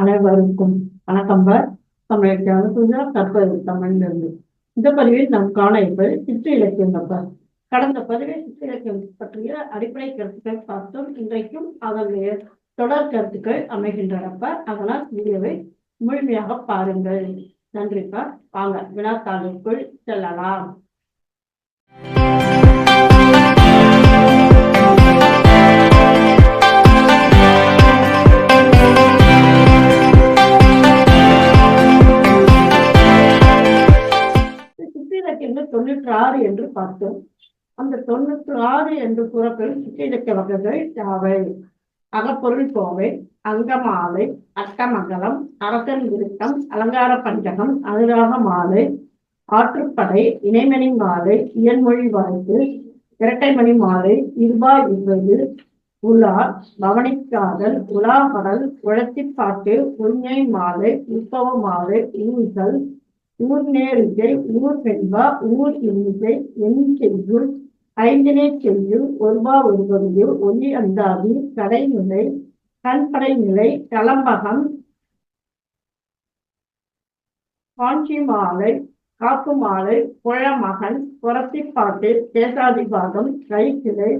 அனைவருக்கும் வணக்கம் பார் தமிழக அனுப்புதா கற்பது தமிழிலிருந்து. இந்த பதிவில் நாம் காண இருப்பது சிற்று இலக்கியம் நம்பர் கடந்த பதிவில் சிற்று இலக்கியம் பற்றிய அடிப்படை கருத்துக்கள் பார்த்தோம் இன்றைக்கும் அதனுடைய தொடர் கருத்துக்கள் அமைகின்றனப்ப அதனால் வீடியோவை முழுமையாக பாருங்கள். நன்றிப்பா வாங்க வினாத்தாளுக்குள் செல்லலாம். தொண்ணூற்றி ஆறு என்று கூறப்படும் சிற்றிலக்கிய வகைகள் யாவை? அகப்பொருள் கோவை அங்கமாலை அட்டமங்கலம் அரசன் விருத்தம் அலங்கார பஞ்சகம் அனுராக மாலை ஆற்றுப்படை இணைமணி மாலை இயன்மொழி வாய்ப்பு இரட்டைமணி மாலை இருபா இருபது உலா பவனிக்காதல் உலாபடல் உழத்திப்பாட்டு உண்மை மாலை உற்பவ மாலை ஊர்கள் ஊர் நேரிசை ஊர் பெண்பா ஊர் இன்னிசை எண் ஐந்தினை செய்யுள் ஒருவா ஒருவரு ஒளி அந்தாவி கடைநிலை கண்படை நிலை கலம்பகம் காஞ்சி மாலை காப்பு மாலை குழமகன் புறத்திப்பாட்டு தேசாதிபாதம் கைக்கிளை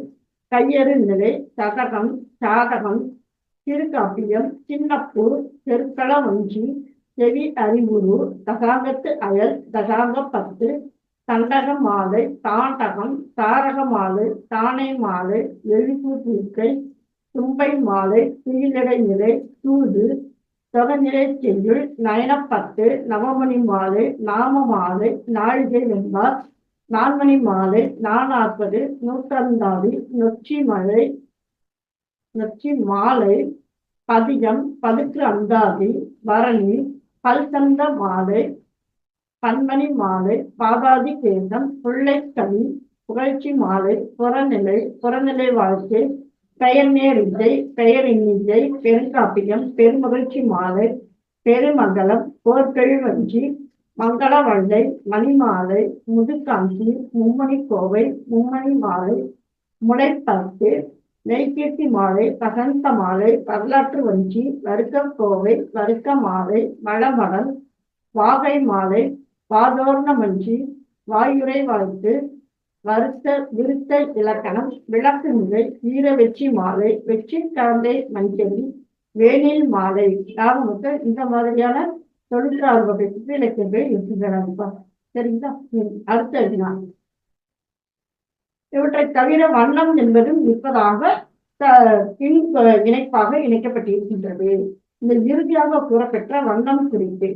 கையெறு நிலை சதகம் சாதகம் திருக்காப்பியம் சின்னப்பூர் தெருக்கள வஞ்சி செவி அறிவுரு தகாங்கத்து அயல் தகாங்க பத்து தண்டக மாலை தாண்டகம் தாரக மாலை தானை மாலை எழுப்பூர் இருக்கை தும்பை மாலை கீழடை நிலை தூது தொகநிலை செய்யுள் நயனப்பத்து நவமணி மாலை நாம மாலை நாழிகை வெண்பார் நான்மணி மாலை நானாற்பது நூற்றந்தாதி நொச்சி மலை நொச்சி மாலை பதிகம் பதுக்கு அந்தாதி பரணி பல்சந்த மாலை பன்மணி மாலை பாபாதி கேந்தம் புள்ளைக்கனி புகழ்ச்சி மாலை புறநிலை புறநிலை வாழ்க்கை பெயர் நேரிஞ்சை பெயர் இன்னிஞ்சை பெருங்காப்பியம் பெருமகிழ்ச்சி மாலை பெருமங்கலம் போர்க்கழிவஞ்சி மங்களவள்ளை மணிமாலை முதுகாஞ்சி மும்மணி கோவை மும்மணி மாலை முளைப்பத்து நெய்கீர்த்தி மாலை பகந்த மாலை வரலாற்று வஞ்சி வருக்க கோவை வருக்க மாலை மலமடல் வாகை மாலை பாதோர்ண மஞ்சி வாயுரை வாழ்த்து வருத்த விருத்த இலக்கணம் விளக்கு நிலை ஈர வெற்றி மாலை வெற்றி கலந்தை மஞ்சளி வேனில் மாலை ஆக இந்த மாதிரியான தொழிலாளர் வகை இலக்கியங்கள் இருக்கின்றன சரிங்களா? அடுத்த வினா இவற்றை தவிர வண்ணம் என்பதும் இருப்பதாக இணைப்பாக இணைக்கப்பட்டிருக்கின்றது. இந்த இறுதியாக கூறப்பெற்ற வண்ணம் குறித்து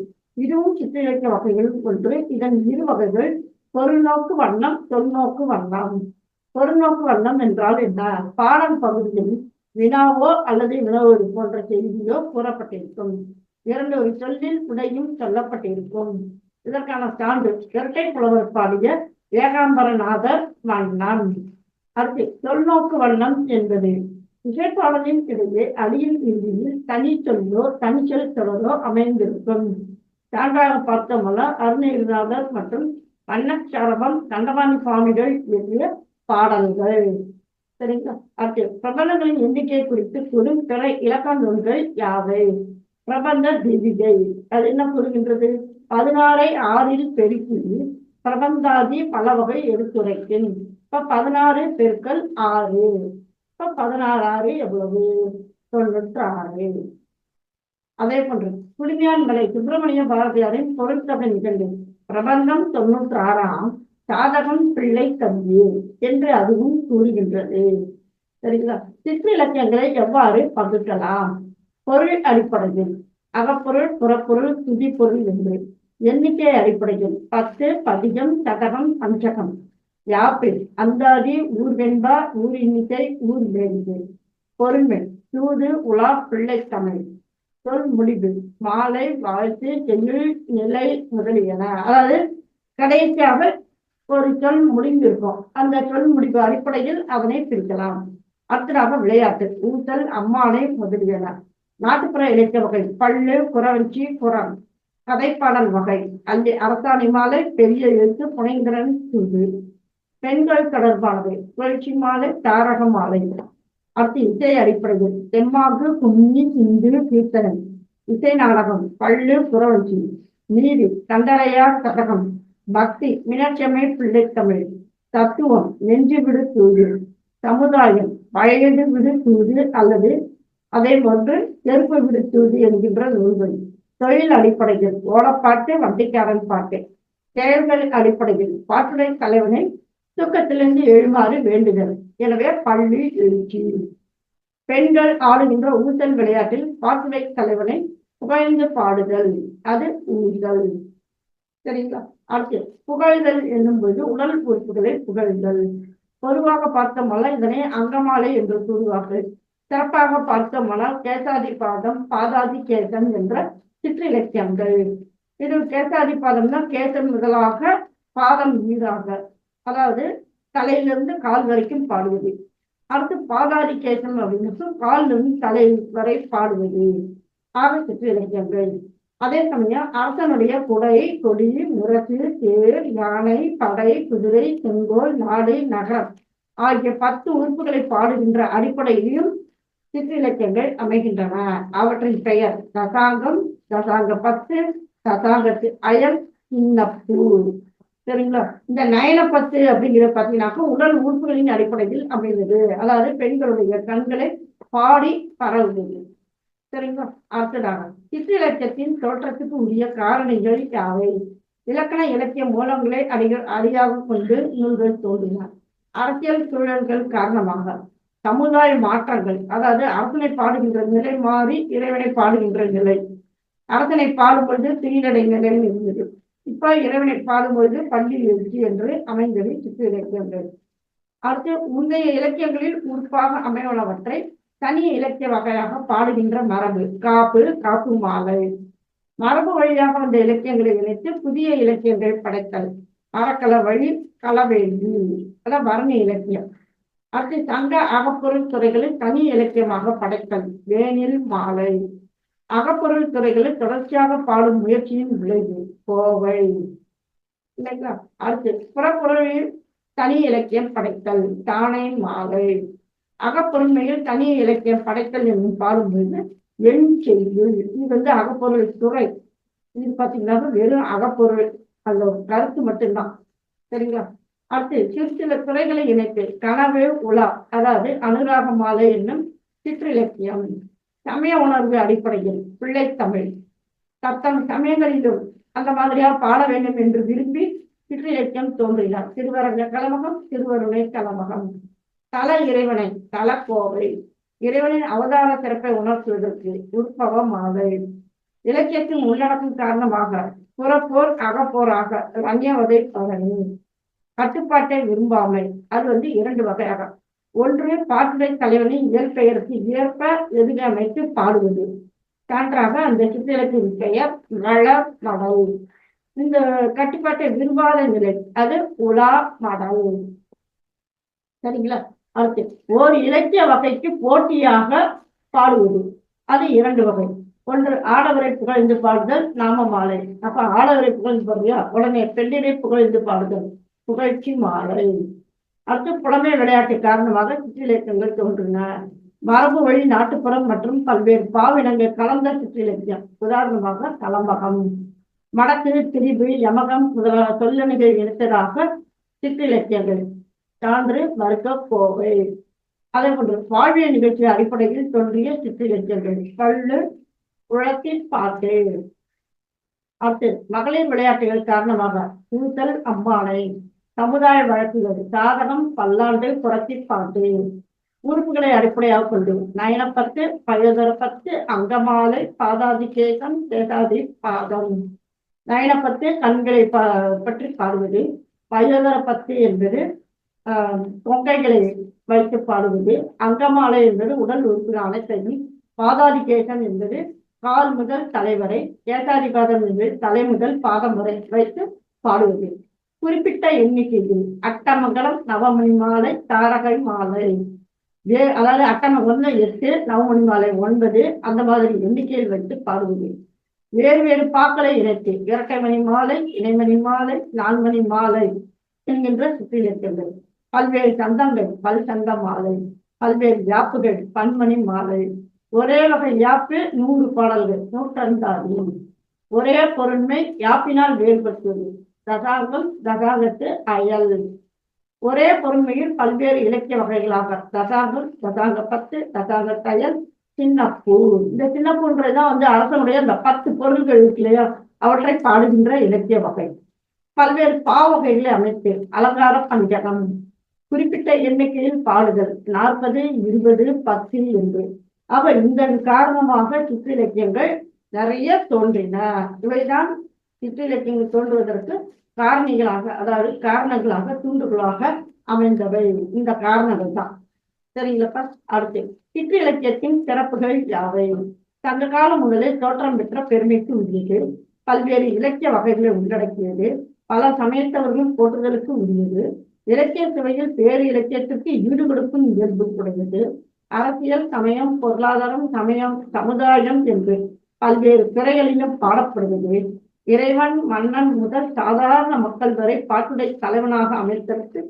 இதுவும் சிற்றிலக்கிய வகைகள் ஒன்று. இதன் இரு வகைகள் பொருள்நோக்கு வண்ணம் தொல்நோக்கு வண்ணம். பொருள்நோக்கு வண்ணம் என்றால் என்ன? பாடல் பகுதியில் வினாவோ அல்லது வினவொரு போன்ற செய்தியோ கூறப்பட்டிருக்கும். இரண்டு ஒரு சொல்லில் உடையும் சொல்லப்பட்டிருக்கும். இதற்கான சான்று இரட்டை புலவர் பாடிய ஏகாம்பரநாதர் வண்ணம் அடுத்து தொல்நோக்கு வண்ணம் என்பது இசைப்பாளரின் இடையே அடியில் இறுதியில் தனி சொல்லோ தனிச்சொல் தொடரோ அமைந்திருக்கும். சான்றாக பார்த்தோமல்ல அருணகிரிநாதர் மற்றும் வண்ணச்சாரபம் தண்டபாணி சுவாமிகள் எழுதிய பாடல்கள். சரிங்களா? அடுத்து பிரபலங்களின் எண்ணிக்கை குறித்து கூறும் பிற இலக்க நூல்கள் யாவை? பிரபந்த தீபிகை அது என்ன கூறுகின்றது? பதினாறை ஆறில் பெருக்கி பிரபந்தாதி பல வகை எடுத்துரைக்கும். இப்ப பதினாறு பெருக்கள் ஆறு. இப்ப பதினாறு ஆறு எவ்வளவு? தொண்ணூற்று ஆறு அதே போன்று குடிமையான் சுப்பிரமணிய பாரதியாரின் பொருட்தொகை நிகழ்வு பிரபந்தம் தொண்ணூற்று ஆறாம் சாதகம் பிள்ளை கல்வி என்று அதுவும் கூறுகின்றது. சரிங்களா? சிற்று இலக்கியங்களை எவ்வாறு பகுக்கலாம்? பொருள் அடிப்படையில் அகப்பொருள் புறப்பொருள் துதிப்பொருள் என்று எண்ணிக்கை அடிப்படையில் பத்து பதிகம் சதகம் பஞ்சகம். யாப்பில் அந்தாதி ஊர்வெண்பா ஊர் எண்ணிக்கை ஊர் வேண்டு பொறுமை தூது உலா பிள்ளை தமிழ் சொல் முடிவு. மாலை வாழ்த்து செல்லுள் நிலை முதலியன. அதாவது கடைசியாக ஒரு சொல் முடிந்திருக்கும். அந்த சொல் முடிவு அடிப்படையில் அவனை பிரிக்கலாம். அடுத்ததாக விளையாட்டு. ஊசல் அம்மானை முதலியன. நாட்டுப்புற இலக்கிய வகை. பள்ளு குறவஞ்சி குரம் கதைப்பாடல் வகை. அங்கே அரசாணி மாலை பெரிய எழுத்து புனைந்திரன் தூது பெண்கள் தொடர்பானவை புரட்சி மாலை தாரக மாலை. அடுத்து இசை அடிப்படையில் தென்மாக்கு கும்மி சிந்து கீர்த்தனை இசை நாடகம் பள்ளு புறவஞ்சி நீதி தண்டரையார் கதகம் பக்தி மீனாட்சியம்மை பிள்ளைத்தமிழ் தத்துவம் நெஞ்சு விடு தூது சமுதாயம் வயது விடு தூது அல்லது அதே போன்று செருப்பு விடு தூது என்கின்ற நூல்கள். தொழில் அடிப்படையில் ஓடப்பாட்டு வண்டிக்காரன் பாட்டு. செயல்கள் அடிப்படையில் பாட்டுடை தலைவனை தூக்கத்திலிருந்து எழுமாறு வேண்டுதல் எனவே பள்ளி எழுச்சி. பெண்கள் ஆடுகின்ற ஊசல் விளையாட்டில் பாசுவை தலைவனை புகழ்ந்து பாடுதல். அது ஊதல் சரிங்களா? அடுத்து புகழ்தல் என்னும் போது உடல் உறுப்புகளை புகழ்தல். பொதுவாக பார்த்தோம்னா இதனை அங்கமாலை என்று கூறுவார்கள். சிறப்பாக பார்த்தோம்னால் கேசாதி பாதம் பாதாதி கேசம் என்ற சிற்றிலக்கியங்கள். இது கேசாதி பாதம்னா கேசம் முதலாக பாதம் ஈராக அதாவது தலையிலிருந்து கால் வரைக்கும் பாடுவது. அடுத்து பாதாதி கேசம் அப்படின்னு காலிலிருந்து தலை வரை பாடுவது. ஆக சிற்றிலக்கியங்கள் அதே சமயம் அரசனுடைய குடை கொடி முரசு தேர் யானை படை குதிரை செங்கோல் நாடு நகரம் ஆகிய பத்து உறுப்புகளை பாடுகின்ற அடிப்படையிலும் சிற்றிலக்கியங்கள் அமைகின்றன. அவற்றின் பெயர் தசாங்கம் தசாங்க பத்து தசாங்கத்து அயல் சின்னப்பூர். சரிங்களா? இந்த நயனப்பத்து பத்து அப்படிங்கிறது பார்த்தீங்கன்னாக்கா உடல் உறுப்புகளின் அடிப்படையில் அமைந்தது. அதாவது பெண்களுடைய கண்களை பாடி பரவுகிறது. சரிங்களா? அடுத்ததாக சிற்றிலக்கியத்தின் தோற்றத்துக்கு உரிய காரணங்கள் யாவை? இலக்கண இலக்கிய மூலங்களை அடிகள் அடியாக கொண்டு நூல்கள் தோன்றின. அரசியல் சூழல்கள் காரணமாக சமுதாய மாற்றங்கள் அதாவது அரசனை பாடுகின்ற நிலை மாறி இறைவனை பாடுகின்ற நிலை. அரசனை பாடும்பொழுது சீனடை நிலையில் இருந்தது. இப்ப இறைவனை பாடும்பொழுது பள்ளி எழுச்சி என்று அமைந்தது சிற்று இலக்கியங்கள் அடுத்து முந்தைய இலக்கியங்களில் உறுப்பாக அமையுள்ளவற்றை தனி இலக்கிய வகையாக பாடுகின்ற மரபு காப்பு காப்பு மாலை. மரபு வழியாக வந்த இலக்கியங்களை இணைத்து புதிய இலக்கியங்கள் படைத்தல். அறக்கல வழி களவேள்வி அதான் வர்ண இலக்கியம். அடுத்து சங்க அகப்பொருள் துறைகளில் தனி இலக்கியமாக படைத்தல் வேனில் மாலை. அகப்பொருள் துறைகளில் தொடர்ச்சியாக பாடும் முயற்சியின் விளைவு. கோவை. இல்லைங்களா? அடுத்து புறப்பொருளில் தனி இலக்கியம் படைத்தல் தானே மாலை. அகப்பொருண்மையில் தனி இலக்கியம் படைத்தல் என்னும் பாடும்போது எண் செய்யுள் இது வந்து அகப்பொருள் துறை. இது பார்த்தீங்கன்னா வெறும் அகப்பொருள். அந்த கருத்து மட்டும்தான். சரிங்களா? அடுத்து சிறு சில துறைகளை இணைத்து கனவு உலா அதாவது அனுராக மாலை என்னும் சிற்றிலக்கியம். சமய உணர்வு அடிப்படையில் பிள்ளை தமிழ். தத்தம் சமயங்களிலும் அந்த மாதிரியா பாட வேண்டும் என்று விரும்பி சிற்றிலக்கியம் தோன்றினார். திருவரங்க கலமகம் திருவருணை கலமகம். தல இறைவனை தல கோவை. இறைவனின் அவதார சிறப்பை உணர்த்துவதற்கு உட்பவ மாலை இலக்கியத்தின் உள்ளடக்கம் காரணமாக புறப்போர் அகப்போராக ரண்யவதை பரணி. கட்டுப்பாட்டை விரும்பாமை. அது வந்து இரண்டு வகையாக. ஒன்று பாட்டுடை தலைவனின் இயற்பெயருக்கு ஏற்ப எதிரமைத்து பாடுவது. சான்றாக அந்த சித்திரத்தின் பெயர் மழ மடல் இந்த கட்டுப்பாட்டை விரும்பாத நிலை அது உலா மடவு. சரிங்களா? அடுத்து ஓர் இலக்கிய வகைக்கு போட்டியாக பாடுவது. அது இரண்டு வகை. ஒன்று ஆடவரை புகழ்ந்து பாடுதல் நாம மாலை. அப்ப ஆடவரை புகழ்ந்து பாடுறியா? உடனே பெண்ணினை புகழ்ந்து பாடுதல் புகழ்ச்சி மாலை. அடுத்து புலமை விளையாட்டு காரணமாக சிற்றிலக்கியங்கள் தோன்றின. மரபு வழி நாட்டுப்புறம் மற்றும் பல்வேறு பாவினங்கள் கலந்த சுற்றிலக்கியம். உதாரணமாக கலம்பகம். மடக்கு திரிபு யமகம் முதலான சொல்லணிகள் எடுத்ததாக சிற்றிலக்கியங்கள். சான்று மறுக்க கோவை. அதே போன்று வாழ்விய நிகழ்ச்சி அடிப்படையில் தோன்றிய சிற்றிலக்கியங்கள். பல்லு உழத்தில் பாட்டு அடுத்து மகளிர் விளையாட்டுகள் காரணமாக கூத்தல் அம்பானை. சமுதாய வழக்குகள் சாதகம் பல்லாண்டு புரட்சி பாட்டு. உறுப்புகளை அடிப்படையாக கொண்டு நயனப்பத்து பயோதரப்பத்து அங்கமாலை பாதாதி கேசம் தேதாதி பாதம் நயனப்பத்து கண்களை ப பற்றி பாடுவது. பயோதரப்பத்து என்பது ஆஹ் தொங்கைகளை வைத்து பாடுவது. அங்கமாலை என்பது உடல் உறுப்புகள் அனைத்தையும். பாதாதிகேசம் என்பது கால் முதல் தலைவரை கேசாதிபாதம் என்பது தலை முதல் பாதம் வரை வைத்து பாடுவது. குறிப்பிட்ட எண்ணிக்கையில். அட்டமங்கலம் நவமணி மாலை தாரகை மாலை. வே அதாவது அட்டம ஒன்று எட்டு நவமணி மாலை ஒன்பது அந்த மாதிரி எண்ணிக்கையில் வைத்து பாடுவது வேறு வேறு பாக்களை இணைத்து இரட்டை மணி மாலை இணைமணி மாலை நான்மணி மாலை என்கின்ற சுற்றிலக்கியங்கள் பல்வேறு சந்தங்கள் பல் சந்த மாலை பல்வேறு யாப்புகள் பன்மணி மாலை. ஒரே வகை யாப்பு நூறு பாடல்கள் நூற்றந்தாதி ஒரே பொருண்மை யாப்பினால் வேறுபட்டது. தகாகம் தகாகத்து அயல். ஒரே பொறுமையில் பல்வேறு இலக்கிய வகைகளாக. தசாங்கம் தகாக பத்து தசாங்க தயல் சின்னப்பூ. இந்த சின்னப்பூன்றதுதான் வந்து அரசனுடைய அந்த பத்து பொருள்கள் இல்லையா? அவற்றை பாடுகின்ற இலக்கிய வகை. பல்வேறு பாவகைகளை அமைத்து அலங்கார பஞ்சகம் குறிப்பிட்ட எண்ணிக்கையில் பாடுதல் நாற்பது இருபது பத்து என்று. ஆக இந்த காரணமாக சிற்றிலக்கியங்கள் நிறைய தோன்றின. இவைதான் சிற்றிலக்கியங்கள் தோன்றுவதற்கு காரணிகளாக அதாவது காரணங்களாக தூண்டுகளாக அமைந்தவை. இந்த காரணங்கள் தான். சரிங்களப்பா அடுத்து சிற்றிலக்கியத்தின் சிறப்புகள் யாவை? சங்க காலம் முதலே தோற்றம் பெற்ற பெருமைக்கு உரியது. பல்வேறு இலக்கிய வகைகளை உள்ளடக்கியது. பல சமயத்தவர்களும் போற்றுதலுக்கு உரியது. இலக்கிய சுவையில் பேறு இலக்கியத்திற்கு ஈடுபடுத்தும் இயல்பு உடையது. அரசியல் சமயம் பொருளாதாரம் சமயம் சமுதாயம் என்று பல்வேறு துறைகளிலும் பாடப்படுவது. இறைவன் மன்னன் முதல் சாதாரண மக்கள் வரை பாட்டுடை தலைவனாக அமைத்ததற்கு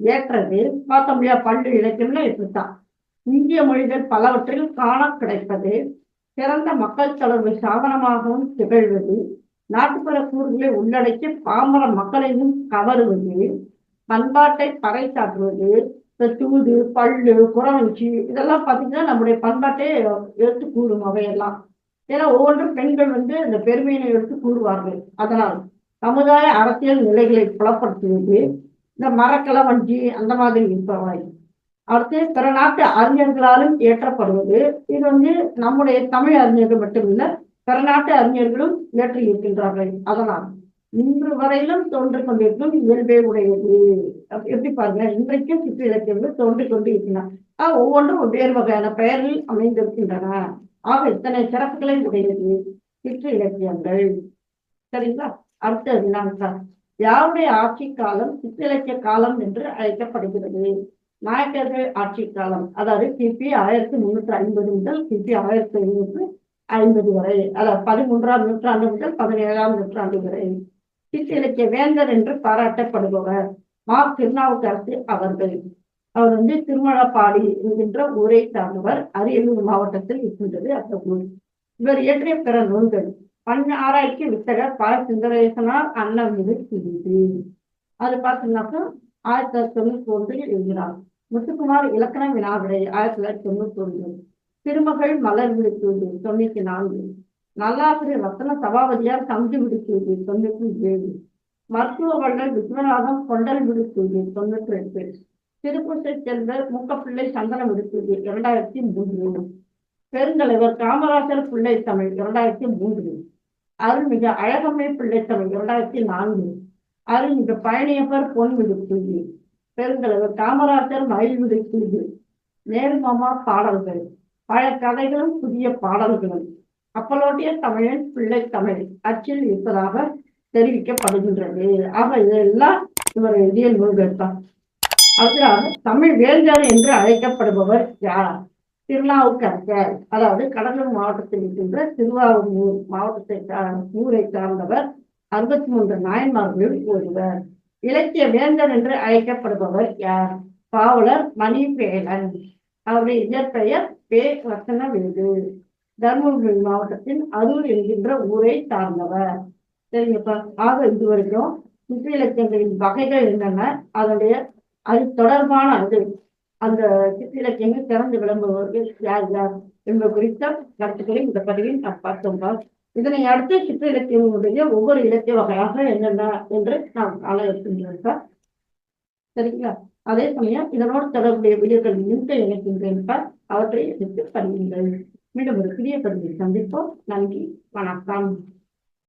ஏற்றது பார்த்தோம் இல்லையா பள்ளி இலக்கியம்ல இப்படித்தான். இந்திய மொழிகள் பலவற்றில் காண கிடைப்பது சிறந்த மக்கள் தொடர்பு சாதனமாகவும் திகழ்வது நாட்டுப்புற கூறுகளை உள்ளடக்கி பாமர மக்களையும் கவருவது பண்பாட்டை பறைசாற்றுவது இந்த தூது பல்லு குறவஞ்சி இதெல்லாம் பார்த்தீங்கன்னா நம்முடைய பண்பாட்டை எடுத்து கூறும் அவையெல்லாம் ஏன்னா ஒவ்வொன்றும் பெண்கள் வந்து இந்த பெருமையினை எடுத்து கூறுவார்கள். அதனால் சமுதாய அரசியல் நிலைகளை புலப்படுத்துவது இந்த மரக்கல வஞ்சி அந்த மாதிரி இருப்பவாய் அடுத்து பிற நாட்டு அறிஞர்களாலும் இயற்றப்படுவது. இது வந்து நம்முடைய தமிழ் அறிஞர்கள் மட்டுமில்ல பிற நாட்டு அறிஞர்களும் இயற்றி இருக்கின்றார்கள். அதனால் இன்று வரையிலும் தோன்றிக் கொண்டிருக்கும் இயல்பே உடையது. எப்படி பாருங்க இன்றைக்கும் சிற்று இலக்கியங்கள் தோன்றிக் கொண்டு இருக்கின்றன ஒவ்வொன்றும் வெவ்வேறு வகையான பெயரில் அமைந்திருக்கின்றன. ஆக இத்தனை சிறப்புகளை உடையது சிற்று இலக்கியங்கள். சரிங்களா? அடுத்தது என்னங்க யாருடைய ஆட்சி காலம் சிற்றிலக்கிய காலம் என்று அழைக்கப்படுகிறது? நாயக்கர்கள் ஆட்சி காலம் அதாவது கிபி ஆயிரத்தி முன்னூற்றி ஐம்பது முதல் கிபி ஆயிரத்தி ஐநூற்று ஐம்பது வரை அதாவது பதிமூன்றாம் நூற்றாண்டு முதல் பதினேழாம் நூற்றாண்டு வரை. சிற்றிலக்கிய வேந்தர் என்று பாராட்டப்படுபவர் மா. திருநாவுக்கரசு அவர்கள். அவர் வந்து திருமணப்பாடி என்கின்ற ஊரை சார்ந்தவர். அரியலூர் மாவட்டத்தில் இருக்கின்றது அந்த ஊர். இவர் இயற்றிய பிற நூல்கள் பண் ஆராய்ச்சி வித்தகர் பல சுந்தரேசனார் அண்ணன் மீது சிறிது அது பார்த்தீங்கன்னாக்கா ஆயிரத்தி தொள்ளாயிரத்தி தொண்ணூத்தி ஒன்றில் எழுதினார். முத்துக்குமார் இலக்கண வினாவிடை ஆயிரத்தி தொள்ளாயிரத்தி தொண்ணூத்தி ஒன்று. திருமகள் மலர் விடுத்தூது தொண்ணூத்தி நான்கு. நல்லாசிரியர் ரத்ன சபாபதியார் தம்பி விடுத்தூது தொண்ணூத்தி ஏழு. மருத்துவ வள்ளல் விஸ்வநாதம் கொண்டல் விடுத்தூது தொண்ணூற்றி எட்டு. திருப்பூசை சேர்ந்த மூக்கப்பிள்ளை சந்தனம் விடுத்தூது இரண்டாயிரத்தி மூன்று. பெருந்தலைவர் காமராஜர் பிள்ளை தமிழ். இரண்டாயிரத்தி மூன்று. அருள்மிகு அழகம்மை பிள்ளை தமிழ். இரண்டாயிரத்தி நான்கு. அருள்மிகு பழனியப்பர் பொன் விடுத்தூது பெருந்தலைவர் காமராஜர் மயில் விடுத்தூது நேர்மமா பாடல்கள். பழைய கதைகளும் புதிய பாடல்களும். அப்பலோட்டிய தமிழன் பிள்ளை தமிழ். அச்சில் இருப்பதாக தெரிவிக்கப்படுகின்றது. ஆக இதெல்லாம் இவர் எழுதிய நூல்கள் தான். அதனால் தமிழ் வேந்தர் என்று அழைக்கப்படுபவர் யார்? திருநாவுக்கரசர். அதாவது கடலூர் மாவட்டத்தில் இருக்கின்ற திருவாரூர் மாவட்டத்தை ஊரை சார்ந்தவர். அறுபத்தி மூன்று நாயன்மார்களில் ஒருவர். இலக்கிய வேந்தர் என்று அழைக்கப்படுபவர் யார்? பாவலர் மணிவேலன். அவருடைய இயற்பெயர் பே ரத்தனவேலு தருமபுரி மாவட்டத்தின் அரூர் என்கின்ற ஊரை சார்ந்தவர். சரிங்கப்பா. ஆக இது வரைக்கும் இசை இலக்கியங்களின் வகைகள் என்னென்ன? அதனுடைய அது தொடர்பான அது அந்த சிற்றிலக்கியமே திறந்து விளம்புபவர்கள் யார் யார் என்பது குறித்த கருத்துக்களை இந்த பதிவில் நாம் பார்த்தோம் இதனை அடுத்து சிற்றிலக்கியங்களுடைய ஒவ்வொரு இலக்கிய வகையாக என்னென்ன என்று நாம் காண இருக்கின்றோம் சார். சரிங்களா? அதே சமயம் இதனோடு தொடர்புடைய வீடியோக்கள் மிக இணைக்கின்றேன் சார். அவற்றை எடுத்து பண்ணுங்கள் மீண்டும் ஒரு புதிய பதிவில் சந்திப்போம். நன்றி. வணக்கம்.